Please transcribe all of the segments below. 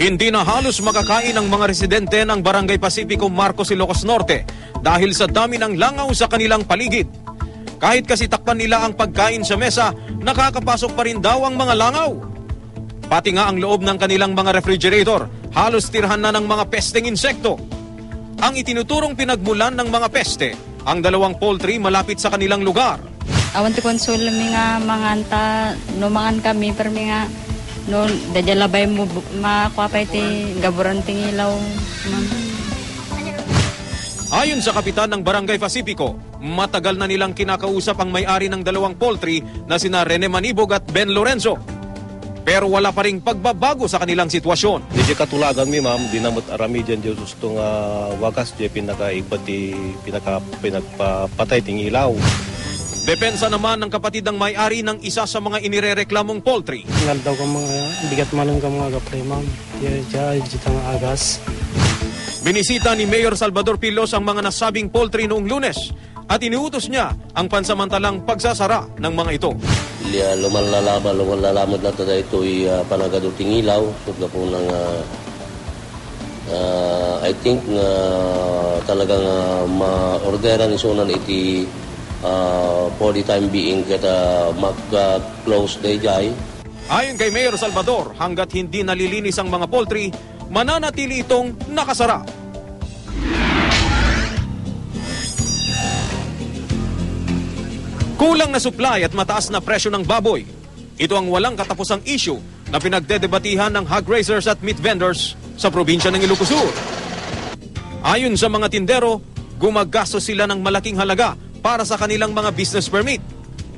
Hindi na halos makakain ang mga residente ng Barangay Pacifico Marcos Ilocos Norte dahil sa dami ng langaw sa kanilang paligid. Kahit kasi takpan nila ang pagkain sa mesa, nakakapasok pa rin daw ang mga langaw. Pati nga ang loob ng kanilang mga refrigerator, halos tirhan na ng mga pesteng insekto. Ang itinuturong pinagmulan ng mga peste, ang dalawang poultry malapit sa kanilang lugar. Awan ti konsul mi nga manganta no mangan kami per mi nga no dajalabay mo makuha ti gaburan tingilaw. Ayon sa kapitan ng Barangay Pacifico, matagal na nilang kinakausap ang may-ari ng dalawang poultry na sina Rene Manibog at Ben Lorenzo. Pero wala pa ring pagbabago sa kanilang sitwasyon. Di katulagan mi ma'am, dinamot arami dyan dyan gusto nga wakas di pinakaibat pinaka, pinagpapatay ting ilaw. Depensa naman ng kapatid ng may-ari ng isa sa mga inirereklamong poultry. Ngal daw ka mga bigat malang ka mga kapre ma'am. Di ja jitang agas. Binisita ni Mayor Salvador Pilos ang mga nasabing poultry noong lunes at iniutos niya ang pansamantalang pagsasara ng mga ito. Liya lumalalaman, lumalamod na tada ito ay uh, panagaduting ilaw. Ito po ng, ah, ah, I think nga talagang uh, ma-orderan isunan iti uh, for the time being kita mag-close day jay. Ayon kay Mayor Salvador, hanggat hindi nalilinis ang mga poultry, mananatili itong nakasara. Kulang na supply at mataas na presyo ng baboy. Ito ang walang katapusang issue na pinagdedebatihan ng hog raisers at meat vendors sa probinsya ng Ilocos Sur. Ayon sa mga tindero, gumagastos sila ng malaking halaga para sa kanilang mga business permit.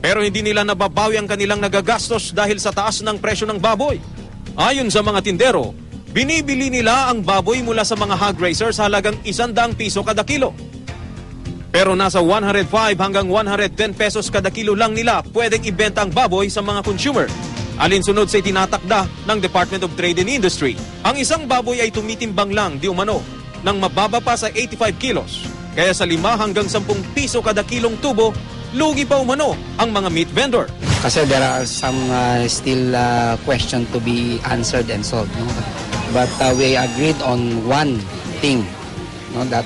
Pero hindi nila nababawi ang kanilang nagagastos dahil sa taas ng presyo ng baboy. Ayon sa mga tindero, binibili nila ang baboy mula sa mga hog raisers halagang 100 piso kada kilo. Pero nasa 105 hanggang 110 pesos kada kilo lang nila pwedeng ibenta ang baboy sa mga consumer. Alinsunod sa itinatakda ng Department of Trade and Industry. Ang isang baboy ay tumitimbang lang di umano ng mababa pa sa 85 kilos. Kaya sa 5 hanggang 10 piso kada kilong tubo, lugi pa umano ang mga meat vendor. Kasi there are some uh, still uh, question to be answered and solved. No? But uh, we agreed on one thing, no? that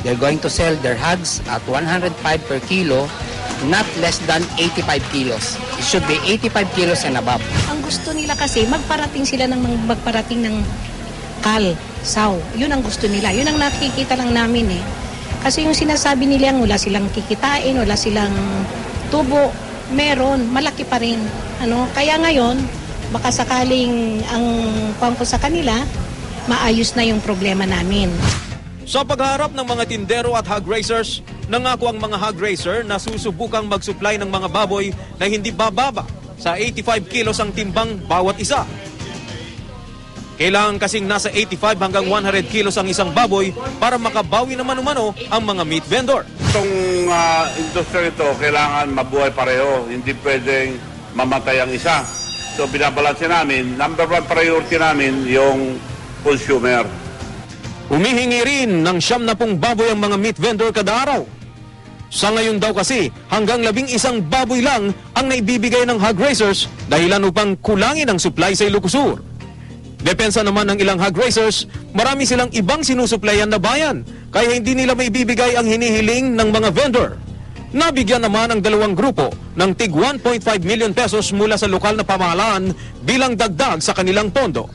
they're going to sell their hogs at 105 per kilo, not less than 85 kilos. It should be 85 kilos and above. Ang gusto nila kasi, magparating sila ng magparating ng kal, saw. Yun ang gusto nila. Yun ang nakikita lang namin eh. Kasi yung sinasabi nila, wala silang kikitain, wala silang tubo. Meron, malaki pa rin. Ano? Kaya ngayon, baka sakaling ang pangko sa kanila, maayos na yung problema namin. Sa pagharap ng mga tindero at hog raisers, nangako ang mga hog raiser na susubukang mag-supply ng mga baboy na hindi bababa sa 85 kilos ang timbang bawat isa. Kailangan kasing nasa 85 hanggang 100 kilos ang isang baboy para makabawi naman umano ang mga meat vendor. Itong uh, industriya ito, kailangan mabuhay pareho. Hindi pwedeng mamatay ang isa. So binabalansin namin, number one priority namin yung consumer. Humihingi rin ng siyam na pong baboy ang mga meat vendor kada araw. Sa ngayon daw kasi, hanggang labing isang baboy lang ang naibibigay ng hog raisers dahilan upang kulangin ang supply sa Ilocosur. Depensa naman ng ilang hog raisers, marami silang ibang sinusuplayan na bayan, kaya hindi nila maibibigay ang hinihiling ng mga vendor. Nabigyan naman ang dalawang grupo ng tig 1.5 million pesos mula sa lokal na pamahalaan bilang dagdag sa kanilang pondo.